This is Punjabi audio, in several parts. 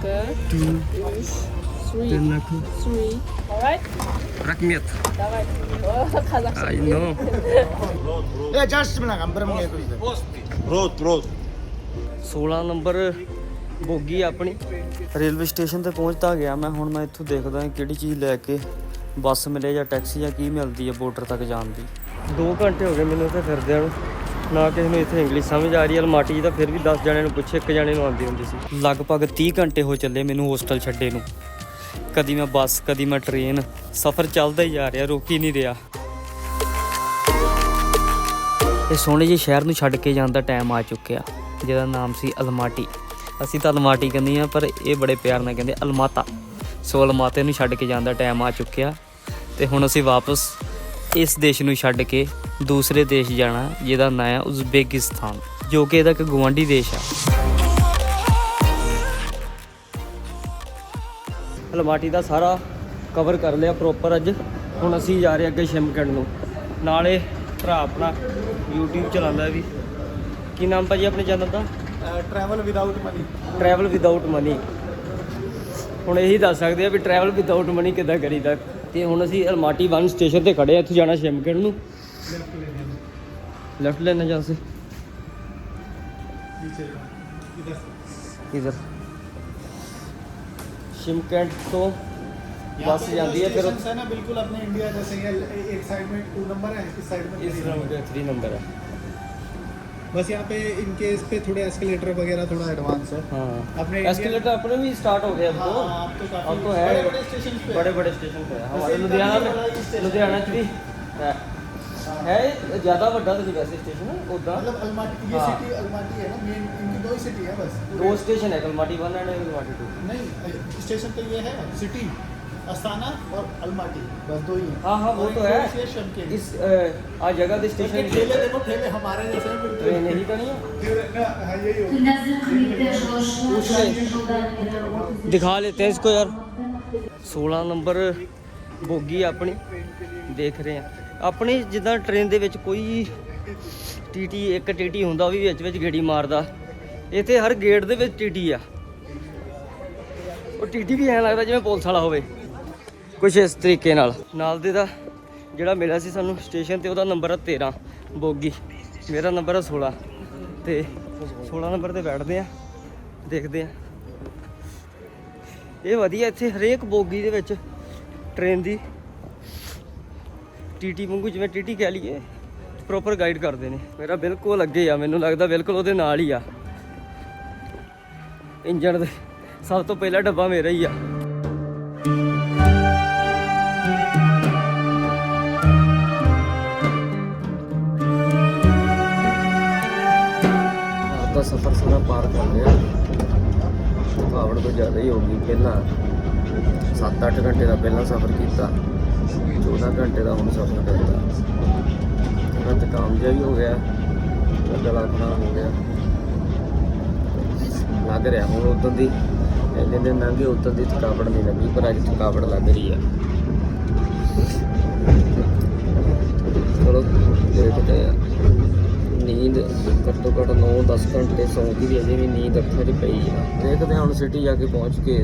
Good. ਨੰਬਰ ਬੋਗੀ ਆਪਣੀ ਰੇਲਵੇ ਸਟੇਸ਼ਨ ਤੇ ਪਹੁੰਚ ਤਾਂ ਗਿਆ ਮੈਂ ਹੁਣ ਮੈਂ ਇੱਥੋਂ ਦੇਖਦਾ ਹਾਂ ਕਿਹੜੀ ਚੀਜ਼ ਲੈ ਕੇ ਬੱਸ ਮਿਲੇ ਜਾਂ ਟੈਕਸੀ ਜਾਂ ਕੀ ਮਿਲਦੀ ਹੈ ਬਾਰਡਰ ਤੱਕ ਜਾਣ ਦੀ 2 ਘੰਟੇ ਹੋ ਗਏ ਮੈਨੂੰ ਇੱਥੇ ਫਿਰਦੇ ਨੂੰ ਨਾ ਕਿਸੇ ਨੂੰ ਇੱਥੇ ਇੰਗਲਿਸ਼ ਸਮਝ ਆ ਰਹੀ ਹੈ, ਅਲਮਾਟੀ ਜੀ ਤਾਂ ਫਿਰ ਵੀ 10 ਜਣਿਆਂ ਨੂੰ ਪੁੱਛੇ, ਇੱਕ ਜਣੇ ਨੂੰ ਆਉਂਦੀ ਹੁੰਦੀ ਸੀ। ਲਗਭਗ 30 ਘੰਟੇ ਹੋ ਚੱਲੇ ਮੈਨੂੰ ਹੋਸਟਲ ਛੱਡੇ ਨੂੰ। ਕਦੀ ਮੈਂ ਬੱਸ, ਕਦੀ ਮੈਂ ਟ੍ਰੇਨ, ਸਫ਼ਰ ਚੱਲਦਾ ਹੀ ਜਾ ਰਿਹਾ, ਰੁਕ ਹੀ ਨਹੀਂ ਰਿਹਾ। ਇਹ ਸੋਹਣੇ ਜਿਹੇ ਸ਼ਹਿਰ ਨੂੰ ਛੱਡ ਕੇ ਜਾਣ ਦਾ ਟਾਈਮ ਆ ਚੁੱਕਿਆ, ਜਿਹਦਾ ਨਾਮ ਸੀ ਅਲਮਾਟੀ। ਅਸੀਂ ਤਾਂ ਅਲਮਾਟੀ ਕਹਿੰਦੇ ਆ ਪਰ ਇਹ ਬੜੇ ਪਿਆਰ ਨਾਲ ਕਹਿੰਦੇ ਅਲਮਾਤਾ। ਸੋ ਅਲਮਾਤੇ ਨੂੰ ਛੱਡ ਕੇ ਜਾਣ ਦਾ ਟਾਈਮ ਆ ਚੁੱਕਿਆ, ਤੇ ਹੁਣ ਅਸੀਂ ਵਾਪਸ ਇਸ ਦੇਸ਼ ਨੂੰ ਛੱਡ ਕੇ ਦੂਸਰੇ ਦੇਸ਼ ਜਾਣਾ ਜਿਹਦਾ ਨਾਂ ਹੈ ਉਜ਼ਬੇਕਿਸਤਾਨ ਜੋ ਕਿ ਇਹਦਾ ਇੱਕ ਗਵਾਂਢੀ ਦੇਸ਼ ਆ ਅਲਮਾਟੀ ਦਾ ਸਾਰਾ ਕਵਰ ਕਰ ਲਿਆ ਪ੍ਰੋਪਰ ਅੱਜ। ਹੁਣ ਅਸੀਂ ਜਾ ਰਹੇ ਅੱਗੇ ਸ਼ਿਮਕਣ ਨੂੰ। ਨਾਲੇ ਭਰਾ ਆਪਣਾ YouTube ਚਲਾਉਂਦਾ ਵੀ। ਕੀ ਨਾਮ ਭਾਜੀ ਆਪਣੇ ਚੈਨਲ ਦਾ? Travel without money travel without money ਹੁਣ ਇਹੀ ਦੱਸ ਸਕਦੇ ਆ ਵੀ ਟਰੈਵਲ ਵਿਦਆਊਟ ਮਨੀ ਕਿੱਦਾਂ ਕਰੀਦਾ। ਤੇ ਹੁਣ ਅਸੀਂ ਅਲਮਾਟੀ 1 ਸਟੇਸ਼ਨ ਤੇ ਖੜੇ ਆ ਇੱਥੇ ਜਾਣਾ ਸ਼ਿਮਕੜ ਨੂੰ। ਲੈਫਟ ਲੈਣਾ ਜਾਂ ਸੇ ਇਧਰ ਸ਼ਿਮਕੈਂਟ ਤੋਂ ਬੱਸ ਜਾਂਦੀ ਹੈ ਫਿਰ ਬਿਲਕੁਲ ਆਪਣੇ ਇੰਡੀਆ ਜੈਸੇ ਇੱਕ ਸਾਈਡ ਮੇਂ 2 ਨੰਬਰ ਹੈ ਇਸ ਸਾਈਡ ਮੇਂ 3 ਨੰਬਰ ਹੈ। बस यहाँ पे इनके इस पे थोड़े एस्केलेटर वगैरह थोड़ा एडवांस है। हाँ। अपने एस्केलेटर अपने भी स्टार्ट हो गए अब तो। हाँ, अब तो अब तो है। बड़े-बड़े स्टेशन पे। बड़े बड़े स्टेशन पे हमारे लुधियाना ही में लुधियाना च भी है। है ज़्यादा बड़ा तो नहीं वैसे स्टेशन है उदा मतलब अलमाटी ये हाँ। सिटी अलमाटी है ना मेन इनकी दो ही सिटी है बस। दो स्टेशन है Kalamati one and Kalamati two नहीं स्टेशन तो ये है सिटी अस्ताना और अलमाटी बस दो ही हैं हाँ हाँ वो और तो एक है थोड़ी सी शमकेन। इस आ जगह के उनके स्टेशन ठेले देखो ठेले हमारे जैसे हैं, बिल्कुल। ट्रेन यही तो नहीं है हाँ यही होगा ਦਿਖਾ लेते हैं इसको यार 16 ਨੰਬਰ ਬੋਗੀ ਆਪਣੀ ਦੇਖ ਰਹੇ ਆ ਆਪਣੀ ਜਿੱਦਾਂ ਟ੍ਰੇਨ ਦੇ ਵਿੱਚ ਕੋਈ ਟੀਟੀ ਇੱਕ ਟੀਟੀ ਹੁੰਦਾ ਉਹ ਵੀ ਵਿੱਚ ਵਿੱਚ ਗੇੜੀ ਮਾਰਦਾ ਇੱਥੇ ਹਰ ਗੇਟ ਦੇ ਵਿੱਚ ਟੀਟੀ ਆ ਉਹ ਟੀਟੀ ਵੀ ਐਂ ਲੱਗਦਾ ਜਿਵੇਂ ਪੁਲਿਸ ਵਾਲਾ ਹੋਵੇ ਕੁਛ ਇਸ ਤਰੀਕੇ ਨਾਲ। ਨਾਲ ਦੇ ਦਾ ਜਿਹੜਾ ਮਿਲਿਆ ਸੀ ਸਾਨੂੰ ਸਟੇਸ਼ਨ ਤੇ ਉਹਦਾ ਨੰਬਰ ਹੈ 13 ਬੋਗੀ। ਮੇਰਾ ਨੰਬਰ ਹੈ 16 ਤੇ 16 ਨੰਬਰ ਤੇ ਬੈਠਦੇ ਆ, ਦੇਖਦੇ ਆ। ਇਹ ਵਧੀਆ ਇੱਥੇ ਹਰੇਕ ਬੋਗੀ ਦੇ ਵਿੱਚ ਟ੍ਰੇਨ ਦੀ ਟੀਟੀ ਵਾਂਗੂ ਜਿਵੇਂ ਟੀਟੀ ਕਹਿ ਲਈਏ ਪ੍ਰੋਪਰ ਗਾਈਡ ਕਰਦੇ ਨੇ। ਮੇਰਾ ਬਿਲਕੁਲ ਅੱਗੇ ਆ, ਮੈਨੂੰ ਲੱਗਦਾ ਬਿਲਕੁਲ ਉਹਦੇ ਨਾਲ ਹੀ ਆ। ਇੰਜਣ ਦੇ ਸਭ ਤੋਂ ਪਹਿਲਾ ਡੱਬਾ ਮੇਰਾ ਹੀ ਆ। ਸਫ਼ਰ ਸਾਰਾ ਪਾਰ ਕਰ ਲਿਆ ਥਕਾਵਟ ਤੋਂ ਜ਼ਿਆਦਾ ਹੀ ਹੋ ਗਈ। ਪਹਿਲਾਂ 7-8 ਘੰਟੇ ਦਾ ਪਹਿਲਾਂ ਸਫ਼ਰ ਕੀਤਾ। 14 ਘੰਟੇ ਦਾ ਹੁਣ ਸਫ਼ਰ ਕਰਦਾ ਥੋੜਾ ਜ਼ੁਕਾਮ ਜਿਹਾ ਵੀ ਹੋ ਗਿਆ। ਗਲਾ ਖਰਾਬ ਹੋ ਗਿਆ। ਲੱਗ ਰਿਹਾ ਹੁਣ ਉਦੋਂ ਦੀ। ਪਹਿਲੇ ਦਿਨ ਲੰਘੇ ਉਦੋਂ ਦੀ ਥਕਾਵਟ ਨਹੀਂ ਲੱਗੀ, ਪਰ ਅੱਜ ਥਕਾਵਟ ਲੱਗ ਰਹੀ ਆ। ਚਲੋ ਦੇਖਦੇ ਆ। ਨੀਂਦ ਘੱਟੋ ਘੱਟ 9-10 ਘੰਟੇ ਸੌਂ ਕੇ ਵੀ ਅਜੇ ਵੀ ਨੀਂਦ ਅੱਖਾਂ 'ਚ ਪਈ ਆ। ਦੇਖਦੇ ਹਾਂ ਹੁਣ ਸਿਟੀ ਜਾ ਕੇ ਪਹੁੰਚ ਕੇ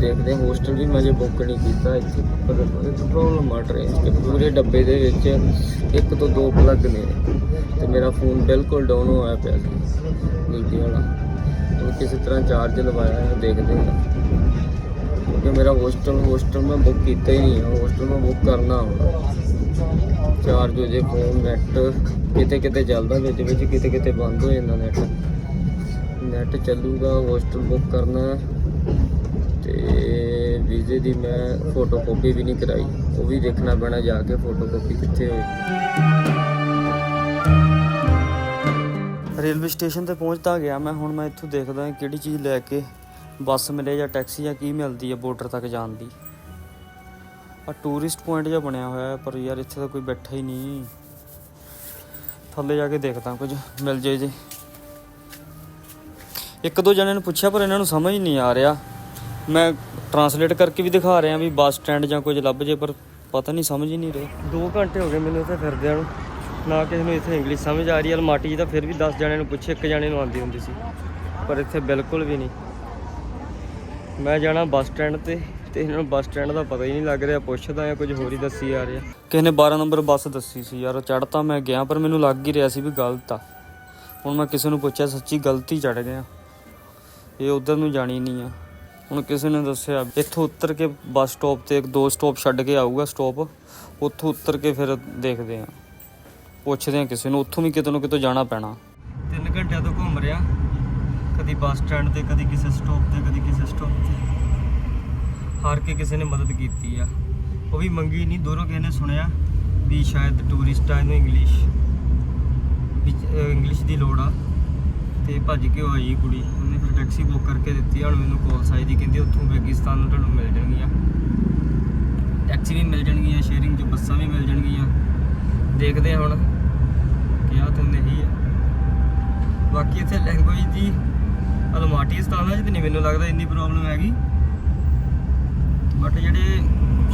ਦੇਖਦੇ ਹਾਂ। ਹੋਸਟਲ ਵੀ ਮੈਂ ਜੇ ਬੁੱਕ ਨਹੀਂ ਕੀਤਾ ਇੱਥੇ, ਪਰ ਇੱਕ ਪ੍ਰੋਬਲਮ ਆ ਟ੍ਰੇਨ 'ਚ। ਪੂਰੇ ਡੱਬੇ ਦੇ ਵਿੱਚ ਇੱਕ ਤੋਂ ਦੋ ਪਲੱਗ ਨੇ ਤੇ ਮੇਰਾ ਫੋਨ ਬਿਲਕੁਲ ਡਾਊਨ ਹੋਇਆ ਪਿਆ ਸੀ ਨੀਤੀ ਵਾਲਾ। ਉਹ ਕਿਸੇ ਤਰ੍ਹਾਂ ਚਾਰਜ ਲਵਾਇਆ ਹੈ, ਦੇਖਦੇ ਹਾਂ। ਕਿਉਂਕਿ ਮੇਰਾ ਹੋਸਟਲ ਹੋਸਟਲ ਮੈਂ ਬੁੱਕ ਕੀਤਾ ਹੀ ਨਹੀਂ ਹੈ ਹੋਸਟਲ ਮੈਂ ਬੁੱਕ ਕਰਨਾ ਹੁਣ। ਚਾਰਜ ਹੋ ਜੇ ਫੋਨ ਨੈਟ ਕਿਤੇ ਕਿਤੇ ਚੱਲਦਾ ਵਿੱਚ ਵਿੱਚ, ਕਿਤੇ ਕਿਤੇ ਬੰਦ ਹੋ ਜਾਂਦਾ ਨੈਟ ਨੈਟ ਚੱਲੂਗਾ ਹੋਸਟਲ ਬੁੱਕ ਕਰਨਾ ਹੈ। ਤੇ ਵੀਜ਼ੇ ਦੀ ਮੈਂ ਫੋਟੋ ਕਾਪੀ ਵੀ ਨਹੀਂ ਕਰਾਈ। ਉਹ ਵੀ ਦੇਖਣਾ ਪੈਣਾ ਜਾ ਕੇ ਫੋਟੋ ਕਾਪੀ ਕਿੱਥੇ ਹੋਈ ਰੇਲਵੇ ਸਟੇਸ਼ਨ ਤੇ ਪਹੁੰਚਦਾ ਗਿਆ ਮੈਂ, ਹੁਣ ਮੈਂ ਇੱਥੋਂ ਦੇਖਦਾ ਕਿਹੜੀ ਚੀਜ਼ ਲੈ ਕੇ ਬੱਸ ਮਿਲੇ ਜਾਂ ਟੈਕਸੀ ਜਾਂ ਕੀ ਮਿਲਦੀ ਹੈ ਬਾਰਡਰ ਤੱਕ ਜਾਣ ਦੀ। ਆ ਟੂਰਿਸਟ ਪੁਆਇੰਟ ਜਿਹਾ ਬਣਿਆ ਹੋਇਆ ਹੈ, ਪਰ ਯਾਰ ਇੱਥੇ ਤਾਂ ਕੋਈ ਬੈਠਾ ਹੀ ਨਹੀਂ। ਥੱਲੇ ਜਾ ਕੇ ਦੇਖਦਾ ਕੁਝ, ਮਿਲ ਜੇ ਜੇ। ਇੱਕ ਦੋ ਜਣਿਆਂ ਨੂੰ ਪੁੱਛਿਆ, ਪਰ ਇਹਨਾਂ ਨੂੰ ਸਮਝ ਹੀ ਨਹੀਂ ਆ ਰਿਹਾ। ਮੈਂ ਟਰਾਂਸਲੇਟ ਕਰਕੇ ਵੀ ਦਿਖਾ ਰਿਹਾ ਵੀ ਬੱਸ ਸਟੈਂਡ ਜਾਂ ਕੁਝ ਲੱਭ ਜੇ, ਪਰ ਪਤਾ ਨਹੀਂ, ਸਮਝ ਹੀ ਨਹੀਂ ਰਿਹਾ। 2 ਘੰਟੇ ਹੋ ਗਏ ਮੈਨੂੰ ਇੱਥੇ ਫਿਰਦਿਆਂ ਨੂੰ। ਨਾ ਕਿਸੇ ਨੂੰ ਇੱਥੇ ਇੰਗਲਿਸ਼ ਸਮਝ ਆ ਰਹੀ ਹੈ ਮਾਟੀ ਜੀ ਤਾਂ ਫਿਰ ਵੀ 10 ਜਣਿਆਂ ਨੂੰ ਪੁੱਛੇ, ਇੱਕ ਜਣੇ ਨੂੰ ਆਉਂਦੀ ਹੁੰਦੀ ਸੀ। ਪਰ ਇੱਥੇ ਬਿਲਕੁਲ ਵੀ ਨਹੀਂ। ਮੈਂ ਜਾਣਾ ਬੱਸ ਸਟੈਂਡ ਤੇ। ਤੇ ਇਹਨਾਂ ਨੂੰ ਬੱਸ ਸਟੈਂਡ ਦਾ ਪਤਾ ਹੀ ਨਹੀਂ ਲੱਗ ਰਿਹਾ ਪੁੱਛਦਾ ਆ ਕੁਝ ਹੋਰ ਹੀ ਦੱਸੀ ਆ ਰਿਹਾ। ਕਿਸੇ ਨੇ 12 ਨੰਬਰ ਬੱਸ ਦੱਸੀ ਸੀ ਯਾਰ ਚੜਤਾ ਮੈਂ ਗਿਆ ਪਰ ਮੈਨੂੰ ਲੱਗ ਹੀ ਰਿਹਾ ਸੀ ਵੀ ਗਲਤ ਆ। ਹੁਣ ਮੈਂ ਕਿਸੇ ਨੂੰ ਪੁੱਛਿਆ ਸੱਚੀ ਗਲਤੀ ਚੜ ਗਿਆ। ਇਹ ਉਧਰ ਨੂੰ ਜਾਣੀ ਨਹੀਂ ਆ। ਹੁਣ ਕਿਸੇ ਨੇ ਦੱਸਿਆ ਇੱਥੋਂ ਉੱਤਰ ਕੇ ਬੱਸ ਸਟਾਪ ਤੇ ਇੱਕ ਦੋ ਸਟਾਪ ਛੱਡ ਕੇ ਆਊਗਾ ਸਟਾਪ ਉੱਥੋਂ ਉੱਤਰ ਕੇ ਫਿਰ ਦੇਖਦੇ ਆ। ਪੁੱਛਦੇ ਆ ਕਿਸੇ ਨੂੰ ਉੱਥੋਂ ਵੀ ਕਿਤੇ ਨੂੰ ਕਿਤੋਂ ਜਾਣਾ ਪੈਣਾ। 3 ਘੰਟਿਆਂ ਤੋਂ ਘੁੰਮ ਰਿਹਾ। ਕਦੀ ਬੱਸ ਸਟੈਂਡ ਤੇ ਕਦੀ ਕਿਸੇ ਸਟਾਪ ਤੇ ਕਦੀ ਕਿਸੇ ਸਟਾਪ ਤੇ। ਹਾਰ ਕੇ ਕਿਸੇ ਨੇ ਮਦਦ ਕੀਤੀ ਆ। ਉਹ ਵੀ ਮੰਗੀ ਨਹੀਂ ਦੂਰੋਂ ਕਿਸੇ ਨੇ ਸੁਣਿਆ ਵੀ ਸ਼ਾਇਦ ਟੂਰਿਸਟ ਆ, ਇਹਨੂੰ ਇੰਗਲਿਸ਼ ਵਿੱਚ ਇੰਗਲਿਸ਼ ਦੀ ਲੋੜ ਆ। ਤੇ ਭੱਜ ਕੇ ਉਹ ਆਈ ਕੁੜੀ। ਉਹਨੇ ਫਿਰ ਟੈਕਸੀ ਬੁੱਕ ਕਰਕੇ ਦਿੱਤੀ ਹੁਣ ਮੈਨੂੰ ਕਾਲ ਆਈ ਦੀ, ਕਹਿੰਦੀ ਉੱਥੋਂ ਬੇਗਿਸਤਾਨ ਨੂੰ ਤੁਹਾਨੂੰ ਮਿਲ ਜਾਣਗੀਆਂ। ਟੈਕਸੀ ਵੀ ਮਿਲ ਜਾਣਗੀਆਂ ਸ਼ੇਅਰਿੰਗ 'ਚ ਬੱਸਾਂ ਵੀ ਮਿਲ ਜਾਣਗੀਆਂ। ਦੇਖਦੇ ਹਾਂ ਹੁਣ ਕਿਹਾ ਤਾਂ ਨਹੀਂ ਆ। ਬਾਕੀ ਇੱਥੇ ਲੈਂਗੁਏਜ ਦੀ ਅਲਮਾਟੀ ਸਤਾਨਾਂ 'ਚ ਤਾਂ ਨਹੀਂ ਮੈਨੂੰ ਲੱਗਦਾ ਇੰਨੀ ਪ੍ਰੋਬਲਮ ਹੈਗੀ। ਬਟ ਜਿਹੜੇ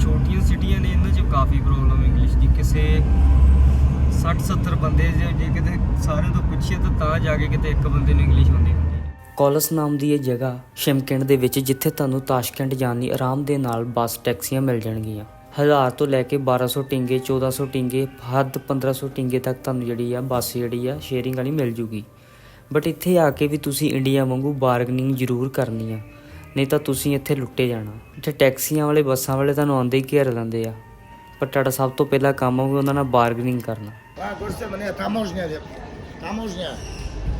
ਛੋਟੀਆਂ ਸਿਟੀਆਂ ਨੇ, ਇਹਨਾਂ 'ਚ ਕਾਫੀ ਪ੍ਰੋਬਲਮ ਇੰਗਲਿਸ਼ ਦੀ। ਕਿਸੇ 60 70 ਬੰਦੇ ਜੇ ਕਿਤੇ ਸਾਰਿਆਂ ਤੋਂ ਪੁੱਛੀਏ ਤਾਂ ਤਾਂ ਜਾ ਕੇ ਕਿਤੇ ਇੱਕ ਬੰਦੇ ਨੂੰ ਇੰਗਲਿਸ਼ ਆਉਂਦੀ ਹੁੰਦੀ ਕੋਲਸ ਨਾਮ ਦੀ ਇਹ ਜਗ੍ਹਾ ਸ਼ਿਮਕਿੰਡ ਦੇ ਵਿੱਚ, ਜਿੱਥੇ ਤੁਹਾਨੂੰ ਤਾਸ਼ਕੰਦ ਜਾਣ ਲਈ ਆਰਾਮ ਦੇ ਨਾਲ ਬੱਸ, ਟੈਕਸੀਆਂ ਮਿਲ ਜਾਣਗੀਆਂ। ਹਜ਼ਾਰ ਤੋਂ ਲੈ ਕੇ 1200 ਟਿੰਗੇ 1400 ਟਿੰਗੇ, ਹੱਦ 1500 ਟਿੰਗੇ ਤੱਕ ਤੁਹਾਨੂੰ ਜਿਹੜੀ ਆ ਬੱਸ ਜਿਹੜੀ ਆ ਸ਼ੇਅਰਿੰਗ ਵਾਲੀ ਮਿਲ ਜੂਗੀ। ਬਟ ਇੱਥੇ ਆ ਕੇ ਵੀ ਤੁਸੀਂ ਇੰਡੀਆ ਵਾਂਗੂ ਬਾਰਗਨਿੰਗ ਜ਼ਰੂਰ ਕਰਨੀ ਆ। ਨਹੀਂ ਤਾਂ ਤੁਸੀਂ ਇੱਥੇ ਲੁੱਟੇ ਜਾਣਾ। ਇੱਥੇ ਟੈਕਸੀਆਂ ਵਾਲੇ ਬੱਸਾਂ ਵਾਲੇ ਤੁਹਾਨੂੰ ਆਉਂਦੇ ਹੀ ਘੇਰ ਲੈਂਦੇ ਆ। ਪਰ ਤੁਹਾਡਾ ਸਭ ਤੋਂ ਪਹਿਲਾ ਕੰਮ ਹੋਵੇ ਉਹਨਾਂ ਨਾਲ ਬਾਰਗਨਿੰਗ ਕਰਨਾ। ਆ ਗੁਰਸੇ ਮਨੇ ਤਾਮੋਜਨਿਆ ਦੇ ਤਾਮੋਜਨਿਆ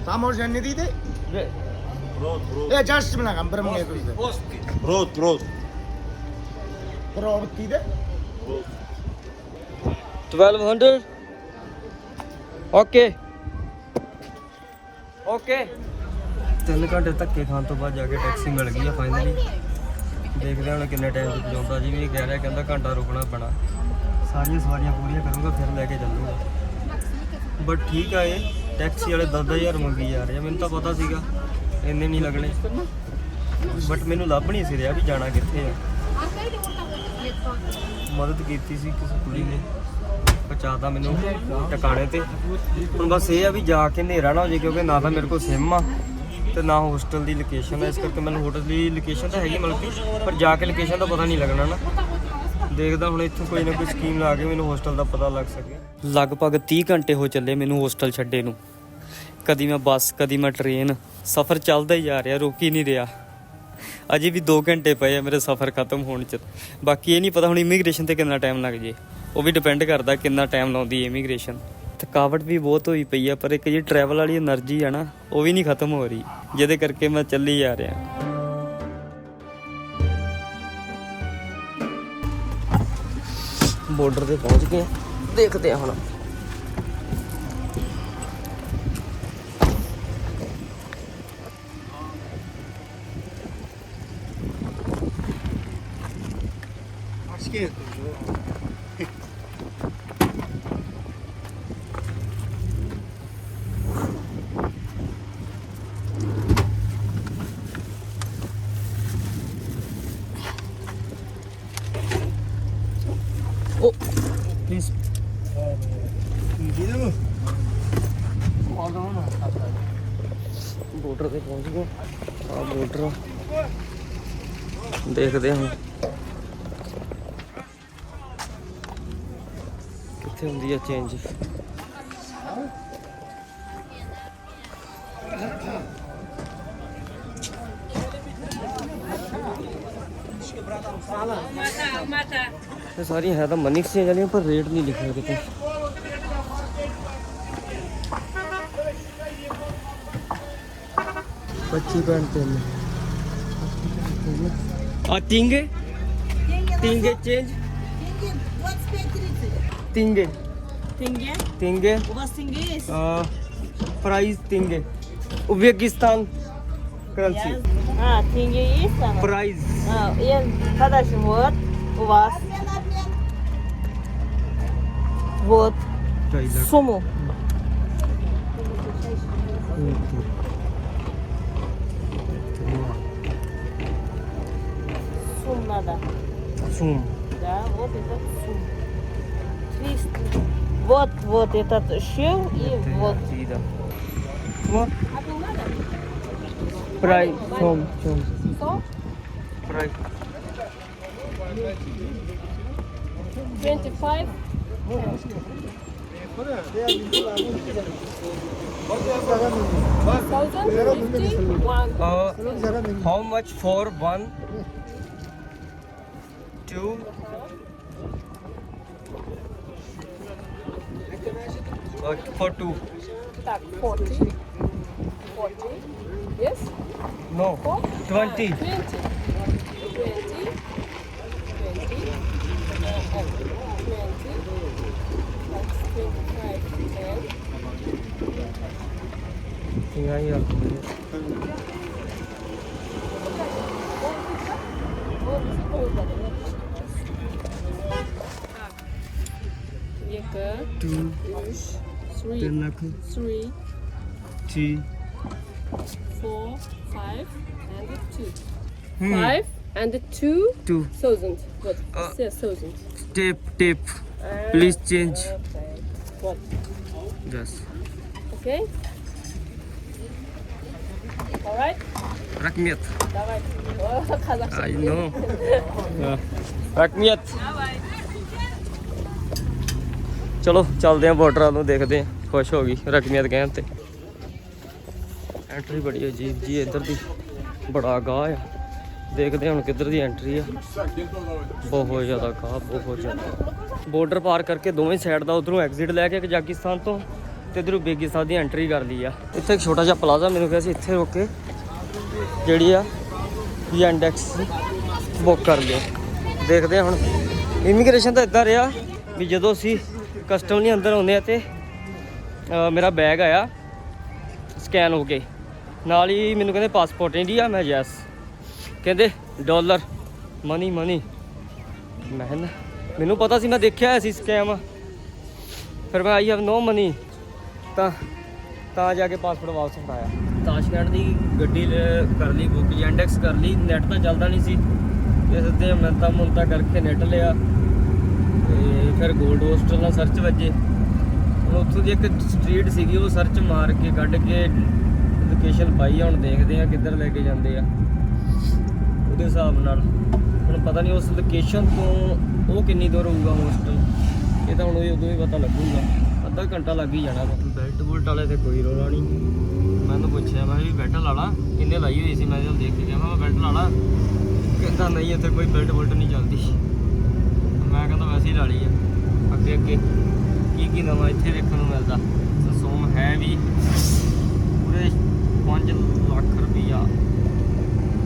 ਤਾਮੋਜਨਿਆ ਨਹੀਂ ਦੀਦੇ? ਇਹ ਜਸਟ ਮਨਾ ਕੰਮ ਬਰਮ ਨੇ ਕੁੜੀ ਰੋਤ ਰੋਤ ਰੋਤ ਦੀਦੇ 1200 ਓਕੇ ਓਕੇ ਤਿੰਨ ਘੰਟੇ ਧੱਕੇ ਖਾਣ ਤੋਂ ਬਾਅਦ ਜਾ ਕੇ ਟੈਕਸੀ ਮਿਲ ਗਈ ਆ ਫਾਈਨਲੀ ਦੇਖਦੇ ਹਾਂ ਹੁਣ ਕਿੰਨੇ ਟਾਈਮ ਤੱਕ ਪਹੁੰਚਦਾ ਜੀ। ਵੀ ਇਹ ਕਹਿ ਰਿਹਾ ਕਹਿੰਦਾ ਘੰਟਾ ਰੁਕਣਾ ਪੈਣਾ। ਸਾਰੀਆਂ ਸਵਾਰੀਆਂ ਪੂਰੀਆਂ ਕਰੂੰਗਾ, ਫਿਰ ਲੈ ਕੇ ਚੱਲੂਗਾ। ਬਟ ਠੀਕ ਆ ਇਹ। ਟੈਕਸੀ ਵਾਲੇ 10000 ਮੰਗੀ ਜਾ ਰਹੇ ਆ। ਮੈਨੂੰ ਤਾਂ ਪਤਾ ਸੀਗਾ। ਇੰਨੇ ਨਹੀਂ ਲੱਗਣੇ। ਬਟ ਮੈਨੂੰ ਲੱਭ ਨਹੀਂ ਸੀ ਰਿਹਾ ਵੀ ਜਾਣਾ ਕਿੱਥੇ ਆ। ਮਦਦ ਕੀਤੀ ਸੀ ਕਿਸੇ ਕੁੜੀ ਨੇ। ਪਹੁੰਚਾਤਾ ਮੈਨੂੰ ਟਿਕਾਣੇ ਤੇ। ਹੁਣ ਬਸ ਇਹ ਆ ਵੀ ਜਾ ਕੇ ਹਨੇਰਾ ਨਾ ਹੋ ਜੇ ਕਿਉਂਕਿ ਨਾ ਤਾਂ ਮੇਰੇ ਕੋਲ ਸਿਮ ਆ। ਤੇ ਨਾ ਹੋਸਟਲ ਦੀ ਲੋਕੇਸ਼ਨ ਹੈ ਇਸ ਕਰਕੇ ਮੈਨੂੰ ਹੋਟਲ ਦੀ ਲੋਕੇਸ਼ਨ ਤਾਂ ਹੈਗੀ ਮਤਲਬ ਕਿ ਪਰ ਜਾ ਕੇ ਲੋਕੇਸ਼ਨ ਦਾ ਪਤਾ ਨਹੀਂ ਲੱਗਣਾ ਨਾ। ਦੇਖਦਾ ਹੁਣ ਇੱਥੋਂ ਕੋਈ ਨਾ ਕੋਈ ਸਕੀਮ ਲਾ ਕੇ ਮੈਨੂੰ ਹੋਸਟਲ ਦਾ ਪਤਾ ਲੱਗ ਸਕੇ। ਲਗਭਗ 30 ਘੰਟੇ ਹੋ ਚੱਲੇ ਮੈਨੂੰ ਹੋਸਟਲ ਛੱਡੇ ਨੂੰ। ਕਦੀ ਮੈਂ ਬੱਸ, ਕਦੀ ਮੈਂ ਟ੍ਰੇਨ ਸਫ਼ਰ ਚੱਲਦਾ ਹੀ ਜਾ ਰਿਹਾ, ਰੁਕ ਹੀ ਨਹੀਂ ਰਿਹਾ। ਅਜੇ ਵੀ 2 ਘੰਟੇ ਪਏ ਆ ਮੇਰੇ ਸਫ਼ਰ ਖਤਮ ਹੋਣ ਚ। ਬਾਕੀ ਇਹ ਨਹੀਂ ਪਤਾ ਹੁਣ ਇਮੀਗ੍ਰੇਸ਼ਨ ਤੇ ਕਿੰਨਾ ਟਾਈਮ ਲੱਗ ਜੇ। ਉਹ ਵੀ ਡਿਪੈਂਡ ਕਰਦਾ ਕਿੰਨਾ ਟਾਈਮ ਲਾਉਂਦੀ ਹੈ ਇਮੀਗ੍ਰੇਸ਼ਨ ਥਕਾਵਟ ਵੀ ਬਹੁਤ ਹੋਈ ਪਈ ਆ ਪਰ ਇੱਕ ਜੀ ਟਰੈਵਲ ਵਾਲੀ એનર્ਜੀ ਆ ਨਾ ਉਹ ਵੀ ਨਹੀਂ ਖਤਮ ਹੋ ਰਹੀ। ਜਿਹਦੇ ਕਰਕੇ ਮੈਂ ਚੱਲੀ ਜਾ ਰਿਹਾ। ਬਾਰਡਰ ਤੇ ਪਹੁੰਚ ਗਏ। ਦੇਖਦੇ ਆ ਹੁਣ। Acho. ਬਾਰਡਰ ਤੇ ਪਹੁੰਚ ਗਏ। ਆ। ਬਾਰਡਰ ਦੇਖਦੇ ਹਾਂ ਕਿੱਥੇ ਹੁੰਦੀ ਹੈ ਚੇਂਜ ਸਾਰੀਆਂ ਹੈ ਤਾਂ ਮਨੀ ਐਕਸਚੇਂਜ ਵਾਲੀਆਂ ਪਰ ਰੇਟ ਨਹੀਂ ਲਿਖਿਆ ਕਿਤੇ। 25 anos. A tinga? Tinga change? Tinga, what's patriot? Tinga. Tinga? Tinga. O vosso tinga é esse? Ah, price tinga. O Vekistan currency. Ah, tinga é esse? Price. Ah, e cada um what? O vosso? Вот. Сумму. надо. Сум. Да, вот этот сум. Твист. Вот, вот этот щел и Это вот. Видно. Вот. Прай, сом, сом. Сом? Прай. 25. Uh, how much for one two. Uh, for two. Так, 40. 40. Yes? No. Four? 20. 20. 20. 20. And 20. That's 25 and... Tingnan niyo ako. Oh, it's a Deux. Two. Three. And two. Hmm. Five. And two. Two. Thousand. What? Uh, thousand. Step, step. Uh, Please change. Okay. What? Yes. Okay. All right. Рахмет. Давай. Oh, I know. Рахмет. Давай. ਚਲੋ, ਚੱਲਦੇ ਆਂ ਬਾਰਡਰਾਂ ਨੂੰ, ਦੇਖਦੇ ਆਂ ਖੁਸ਼ ਹੋ ਗਈ ਰਕਮੀਆਂ ਦੇ ਕਹਿਣ ਤੇ। ਐਂਟਰੀ ਬੜੀ ਅਜੀਬ ਜੀ ਇੱਧਰ ਦੀ। ਬੜਾ ਗਾਹ ਆ। ਦੇਖਦੇ ਹਾਂ ਹੁਣ ਕਿੱਧਰ ਦੀ ਐਂਟਰੀ ਆ। ਬਹੁਤ ਜ਼ਿਆਦਾ ਗਾਹ, ਬਹੁਤ ਜ਼ਿਆਦਾ। ਬਾਰਡਰ ਪਾਰ ਕਰਕੇ ਦੋਵੇਂ ਸਾਈਡ ਦਾ ਉਧਰੋਂ ਐਗਜ਼ਿਟ ਲੈ ਕੇ ਕਜ਼ਾਕਿਸਤਾਨ ਤੋਂ ਤੇ ਇਧਰੋਂ ਬੇਗਿਸਤਾਨ ਦੀ ਐਂਟਰੀ ਕਰ ਲਈ ਆ। ਇੱਥੇ ਇੱਕ ਛੋਟਾ ਜਿਹਾ ਪਲਾਜ਼ਾ ਮੈਨੂੰ ਕਿਹਾ ਸੀ, ਇੱਥੇ ਰੁਕ ਕੇ ਜਿਹੜੀ ਆ ਯੈਂਡੈਕਸ ਬੁੱਕ ਕਰ ਲਿਓ। ਦੇਖਦੇ ਹਾਂ ਹੁਣ। ਇਮੀਗ੍ਰੇਸ਼ਨ ਤਾਂ ਇਦਾਂ ਰਿਹਾ ਵੀ ਜਦੋਂ ਅਸੀਂ ਕਸਟਮ ਨਹੀਂ ਅੰਦਰ ਆਉਂਦੇ ਆ ਤੇ ਮੇਰਾ ਬੈਗ ਆਇਆ ਸਕੈਨ ਹੋ ਕੇ। ਨਾਲ ਹੀ ਮੈਨੂੰ ਕਹਿੰਦੇ ਪਾਸਪੋਰਟ ਇੰਡੀਆ ਮੈਂ ਯੈਸ ਕਹਿੰਦੇ ਡਾਲਰ ਮਨੀ ਮਨੀ ਮੈਂ ਨਾ, ਮੈਨੂੰ ਪਤਾ ਸੀ ਮੈਂ ਦੇਖਿਆ ਸੀ ਸਕੈਮ ਫਿਰ ਮੈਂ ਆਈ ਹੈਵ ਨੋ ਮਨੀ ਤਾਂ ਤਾਂ ਜਾ ਕੇ ਪਾਸਪੋਰਟ ਵਾਪਸ ਫੜਾਇਆ। ਤਾਸ਼ਕੰਦ ਦੀ ਗੱਡੀ ਲ- ਕਰ ਲਈ ਬੁੱਕ ਯੈਂਡੈਕਸ ਕਰ ਲਈ ਨੈਟ ਤਾਂ ਚੱਲਦਾ ਨਹੀਂ ਸੀ। ਇਸ ਤੇ ਮਿੰਤਾ ਮੁੰਤਾ ਕਰਕੇ ਨੈਟ ਲਿਆ। ਤੇ ਫਿਰ 골ਡ ਹੋਸਟਲ ਨਾਲ ਸਰਚ ਵੱਜੇ। ਹੁਣ ਉੱਥੋਂ ਦੀ ਇੱਕ ਸਟਰੀਟ ਸੀਗੀ ਉਹ ਸਰਚ ਮਾਰ ਕੇ ਕੱਢ ਕੇ ਲੋਕੇਸ਼ਨ ਪਾਈ ਆ, ਹੁਣ ਦੇਖਦੇ ਆ ਕਿੱਧਰ ਲੈ ਕੇ ਜਾਂਦੇ ਆ। ਉਹਦੇ ਹਿਸਾਬ ਨਾਲ। ਹੁਣ ਪਤਾ ਨਹੀਂ ਉਸ ਲੋਕੇਸ਼ਨ ਤੋਂ ਉਹ ਕਿੰਨੀ ਦੂਰ ਹੋਊਗਾ ਹੋਸਟਲ ਇਹ ਤਾਂ ਹੁਣ ਉਦੋਂ ਹੀ ਪਤਾ ਲੱਗੂਗਾ। ਅੱਧਾ ਘੰਟਾ ਲੱਗ ਹੀ ਜਾਣਾ ਬੈਲਟ ਬੁਲਟ ਵਾਲੇ ਤੇ ਕੋਈ ਰੋਲਾ ਨਹੀਂ ਮੈਂ ਉਹਨੂੰ ਪੁੱਛਿਆ ਮੈਂ ਵੀ ਬੈਲਟ ਲਾ ਲਾ। ਕਿੰਨੇ ਲਾਈ ਹੋਈ ਸੀ? ਮੈਂ ਜਦੋਂ ਦੇਖ ਕੇ ਗਿਆ ਮੈਂ ਬੈਲਟ ਲਾ ਲਾ। ਕਹਿੰਦਾ ਨਹੀਂ ਇੱਥੇ ਕੋਈ ਬੈਲਟ ਬੁਲਟ ਨਹੀਂ ਚੱਲਦੀ ਮੈਂ ਕਹਿੰਦਾ ਵੈਸੇ ਹੀ ਲਾ ਲਈ ਆ ਅੱਗੇ। ਕੀ ਕੀ ਨਵਾਂ ਇੱਥੇ ਦੇਖਣ ਨੂੰ ਮਿਲਦਾ? ਸਸੋਮ ਹੈ ਵੀ ਪੂਰੇ 5 ਲੱਖ ਰੁਪਈਆ।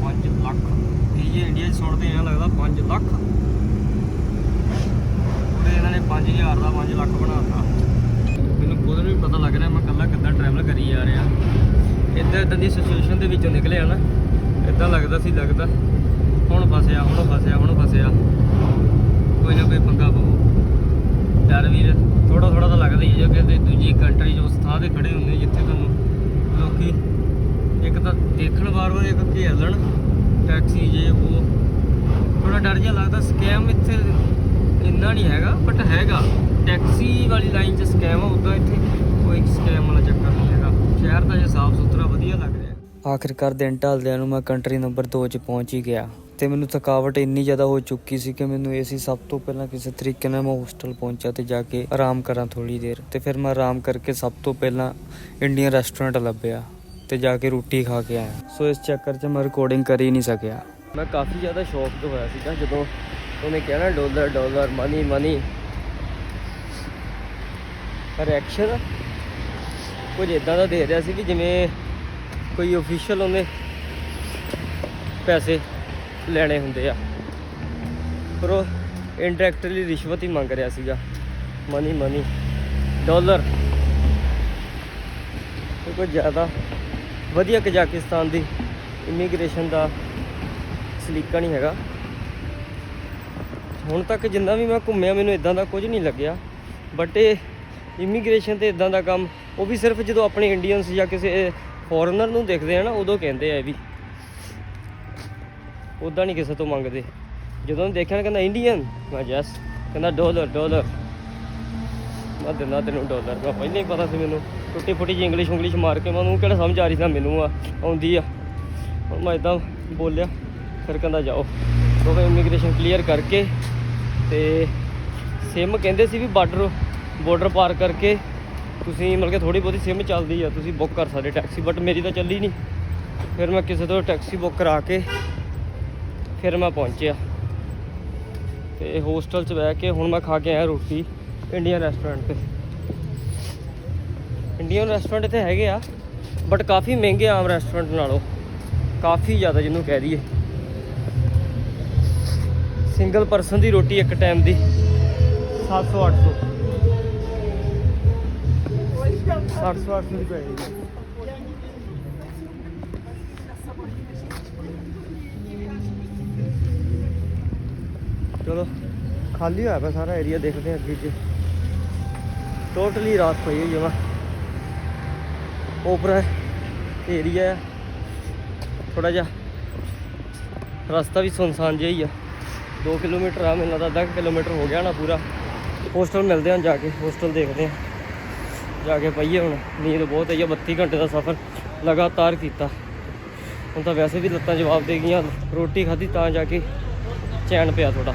5 ਲੱਖ। ਇਹ ਜੇ ਇੰਡੀਆ 'ਚ ਸੁਣਦੇ ਆ, ਲੱਗਦਾ 5 ਲੱਖ। ਪੂਰੇ ਇਹਨਾਂ ਨੇ 5000 ਦਾ 5 ਲੱਖ ਬਣਾਤਾ ਮੈਨੂੰ ਖੁਦ ਨੂੰ ਵੀ ਪਤਾ ਲੱਗ ਰਿਹਾ, ਮੈਂ ਕੱਲਾ ਕਿੱਦਾਂ ਟਰੈਵਲ ਕਰੀ ਜਾ ਰਿਹਾ। ਇਦਾਂ ਇਦਾਂ ਦੀ ਸਿਚੁਏਸ਼ਨ ਦੇ ਵਿੱਚੋਂ ਨਿਕਲਿਆ ਨਾ, ਇਦਾਂ ਲੱਗਦਾ ਸੀ, ਲੱਗਦਾ। ਹੁਣ ਫਸਿਆ ਹੁਣ ਫਸਿਆ ਹੁਣ ਫਸਿਆ। ਕੋਈ ਨਾ ਕੋਈ ਪੰਗਾ ਪਊ। ਡਰ ਵੀ ਥੋੜਾ ਥੋੜਾ ਤਾਂ ਲੱਗਦਾ ਹੀ ਹੈ ਜੋ ਕਿ ਦੂਜੀ ਕੰਟਰੀ ਜੋ ਥਾਂ ਤੇ ਖੜੇ ਹੁੰਦੇ ਜਿੱਥੇ ਤੁਹਾਨੂੰ ਲੋਕੀ ਇੱਕ ਤਾਂ ਦੇਖਣ ਵਾਰ-ਵਾਰ ਇੱਕ ਘੇਲਣ ਟੈਕਸੀ ਜੇ ਉਹ ਥੋੜਾ ਡਰ ਜਿਹਾ ਲੱਗਦਾ ਸਕੈਮ ਇੱਥੇ ਇੰਨਾ ਨਹੀਂ ਹੈਗਾ ਬਟ ਹੈਗਾ। ਟੈਕਸੀ ਵਾਲੀ ਲਾਈਨ 'ਚ ਸਕੈਮ ਆ, ਉਦਾਂ ਇੱਥੇ ਕੋਈ ਸਕੈਮ ਵਾਲਾ ਚੱਕਰ ਨਹੀਂ ਹੈਗਾ। ਸ਼ਹਿਰ ਤਾਂ ਜੇ ਸਾਫ਼ ਸੁਥਰਾ ਵਧੀਆ ਲੱਗ ਰਿਹਾ। ਆਖਿਰਕਾਰ ਦਿਨ ਢਲਦਿਆਂ ਨੂੰ ਮੈਂ ਕੰਟਰੀ ਨੰਬਰ 2 'ਚ ਪਹੁੰਚ ਹੀ ਗਿਆ। ਤੇ ਮੈਨੂੰ ਥਕਾਵਟ ਇੰਨੀ ਜ਼ਿਆਦਾ ਹੋ ਚੁੱਕੀ ਸੀ ਕਿ ਮੈਨੂੰ ਇਹ ਸੀ ਸਭ ਤੋਂ ਪਹਿਲਾਂ ਕਿਸੇ ਤਰੀਕੇ ਨਾਲ ਮੈਂ ਹੋਸਟਲ ਪਹੁੰਚਾ ਤੇ ਜਾ ਕੇ ਆਰਾਮ ਕਰਾਂ ਥੋੜੀ ਦੇਰ ਤੇ ਫਿਰ ਮੈਂ ਆਰਾਮ ਕਰਕੇ ਸਭ ਤੋਂ ਪਹਿਲਾਂ ਇੰਡੀਅਨ ਰੈਸਟੋਰੈਂਟ ਲੱਭਿਆ ਤੇ ਜਾ ਕੇ ਰੋਟੀ ਖਾ ਕੇ ਆਇਆ। ਸੋ ਇਸ ਚੱਕਰ 'ਚ ਮੈਂ ਰਿਕਾਰਡਿੰਗ ਕਰ ਹੀ ਨਹੀਂ ਸਕਿਆ। ਮੈਂ ਕਾਫੀ ਜ਼ਿਆਦਾ ਸ਼ੌਕਡ ਹੋਇਆ ਸੀਗਾ ਜਦੋਂ ਉਹਨੇ ਕਿਹਾ ਨਾ dollar dollar money money reaction ਕੁਝ ਇਦਾਂ ਦਾ ਦੇ ਰਿਹਾ ਸੀ ਕਿ ਜਿਵੇਂ ਕੋਈ ਅਫੀਸ਼ੀਅਲ ਉਹਨੇ ਪੈਸੇ ਲੈਣੇ ਹੁੰਦੇ ਆ। ਪਰ ਉਹ ਇਨਡਾਇਰੈਕਟਲੀ ਰਿਸ਼ਵਤ ਹੀ ਮੰਗ ਰਿਹਾ ਸੀਗਾ। ਮਨੀ ਮਨੀ ਡਾਲਰ ਕੋਈ ਜ਼ਿਆਦਾ ਵਧੀਆ ਕਜ਼ਾਕਿਸਤਾਨ ਦੀ ਇਮੀਗ੍ਰੇਸ਼ਨ ਦਾ ਸਲੀਕਾ ਨਹੀਂ ਹੈਗਾ। ਹੁਣ ਤੱਕ ਜਿੰਨਾ ਵੀ ਮੈਂ ਘੁੰਮਿਆ, ਮੈਨੂੰ ਇਦਾਂ ਦਾ ਕੁਝ ਨਹੀਂ ਲੱਗਿਆ। ਬਟ ਇਹ ਇਮੀਗ੍ਰੇਸ਼ਨ ਤੇ ਇਦਾਂ ਦਾ ਕੰਮ, ਉਹ ਵੀ ਸਿਰਫ ਜਦੋਂ ਆਪਣੇ ਇੰਡੀਅਨਸ ਜਾਂ ਕਿਸੇ ਫੋਰਨਰ ਨੂੰ ਦੇਖਦੇ ਆ ਨਾ, ਉਦੋਂ ਕਹਿੰਦੇ ਆ ਇਹ ਵੀ। ਉਦਾਂ ਨਹੀਂ ਕਿਸੇ ਤੋਂ ਮੰਗਦੇ। ਜਦੋਂ ਦੇਖਿਆ ਨਾ ਕਹਿੰਦਾ ਇੰਡੀਅਨ ਮੈਂ ਜੈਸ ਕਹਿੰਦਾ ਡਾਲਰ ਡਾਲਰ ਮੈਂ ਦਿੰਦਾ ਤੈਨੂੰ ਡਾਲਰ ਮੈਂ ਪਹਿਲਾਂ ਹੀ ਪਤਾ ਸੀ ਮੈਨੂੰ। ਟੁੱਟੀ ਫੁੱਟੀ ਜੀ ਇੰਗਲਿਸ਼ ਇੰਗਲਿਸ਼ ਮਾਰ ਕੇ ਮੈਨੂੰ ਕਿਹੜਾ ਸਮਝ ਆ ਰਹੀ ਸੀ ਮੈਨੂੰ ਆ, ਆਉਂਦੀ ਆ। ਹੁਣ ਮੈਂ ਇਦਾਂ ਬੋਲਿਆ, ਫਿਰ ਕਹਿੰਦਾ, ਜਾਓ। ਦੋਵੇਂ ਇਮੀਗ੍ਰੇਸ਼ਨ ਕਲੀਅਰ ਕਰਕੇ ਤੇ ਸਿਮ ਕਹਿੰਦੇ ਸੀ ਵੀ ਬਾਰਡਰ ਬਾਰਡਰ ਪਾਰ ਕਰਕੇ ਤੁਸੀਂ ਮਤਲਬ ਕਿ ਥੋੜੀ ਬਹੁਤੀ ਸਿਮ ਚੱਲਦੀ ਆ, ਤੁਸੀਂ ਬੁੱਕ ਕਰ ਸਕਦੇ ਟੈਕਸੀ ਬਟ ਮੇਰੀ ਤਾਂ ਚੱਲੀ ਨਹੀਂ। ਫਿਰ ਮੈਂ ਕਿਸੇ ਤੋਂ ਟੈਕਸੀ ਬੁੱਕ ਕਰਾ ਕੇ ਫਿਰ ਮੈਂ ਪਹੁੰਚਿਆ। ਤੇ ਹੋਸਟਲ 'ਚ ਬਹਿ ਕੇ ਹੁਣ ਮੈਂ ਖਾ ਕੇ ਆਇਆ ਰੋਟੀ ਇੰਡੀਅਨ ਰੈਸਟੋਰੈਂਟ ਤੇ। ਇੰਡੀਅਨ ਰੈਸਟੋਰੈਂਟ ਇੱਥੇ ਹੈਗੇ ਆ ਬਟ ਕਾਫੀ ਮਹਿੰਗੇ ਆਮ ਰੈਸਟੋਰੈਂਟ ਨਾਲੋਂ ਕਾਫੀ ਜ਼ਿਆਦਾ ਜਿਹਨੂੰ ਕਹਿ ਦਈਏ। ਸਿੰਗਲ ਪਰਸਨ ਦੀ ਰੋਟੀ ਇੱਕ ਟਾਈਮ ਦੀ 700 800 700 800 ਦੀ ਪਏਗੀ ਚਲੋ, ਖਾਲੀ ਹੋਇਆ ਪਿਆ ਸਾਰਾ ਏਰੀਆ ਦੇਖਦੇ ਹਾਂ ਅੱਗੇ ਜੀ। ਟੋਟਲੀ ਰਾਤ ਪਈ ਹੋਈ ਵਾ ਉਪਰ ਏਰੀਆ ਹੈ ਥੋੜਾ ਜਿਹਾ ਰਸਤਾ ਵੀ ਸੁਨਸਾਨ ਜਿਹਾ ਹੀ ਆ। 2 ਕਿਲੋਮੀਟਰ ਆ, ਮੈਨੂੰ ਲੱਗਦਾ ਅੱਧਾ ਕੁ ਕਿਲੋਮੀਟਰ ਹੋ ਗਿਆ ਨਾ ਪੂਰਾ। ਹੋਸਟਲ ਮਿਲਦੇ ਹਾਂ ਜਾ ਕੇ ਹੋਸਟਲ ਦੇਖਦੇ ਹਾਂ। ਜਾ ਕੇ ਪਈਏ ਹੁਣ, ਨੀਂਦ ਬਹੁਤ ਆਈ ਆ 32 ਘੰਟੇ ਦਾ ਸਫ਼ਰ ਲਗਾਤਾਰ ਕੀਤਾ। ਹੁਣ ਤਾਂ ਵੈਸੇ ਵੀ ਲੱਤਾਂ ਜਵਾਬ ਦੇ ਗਈਆਂ, ਰੋਟੀ ਖਾਧੀ ਤਾਂ ਜਾ ਕੇ ਚੈਨ ਪਿਆ ਥੋੜਾ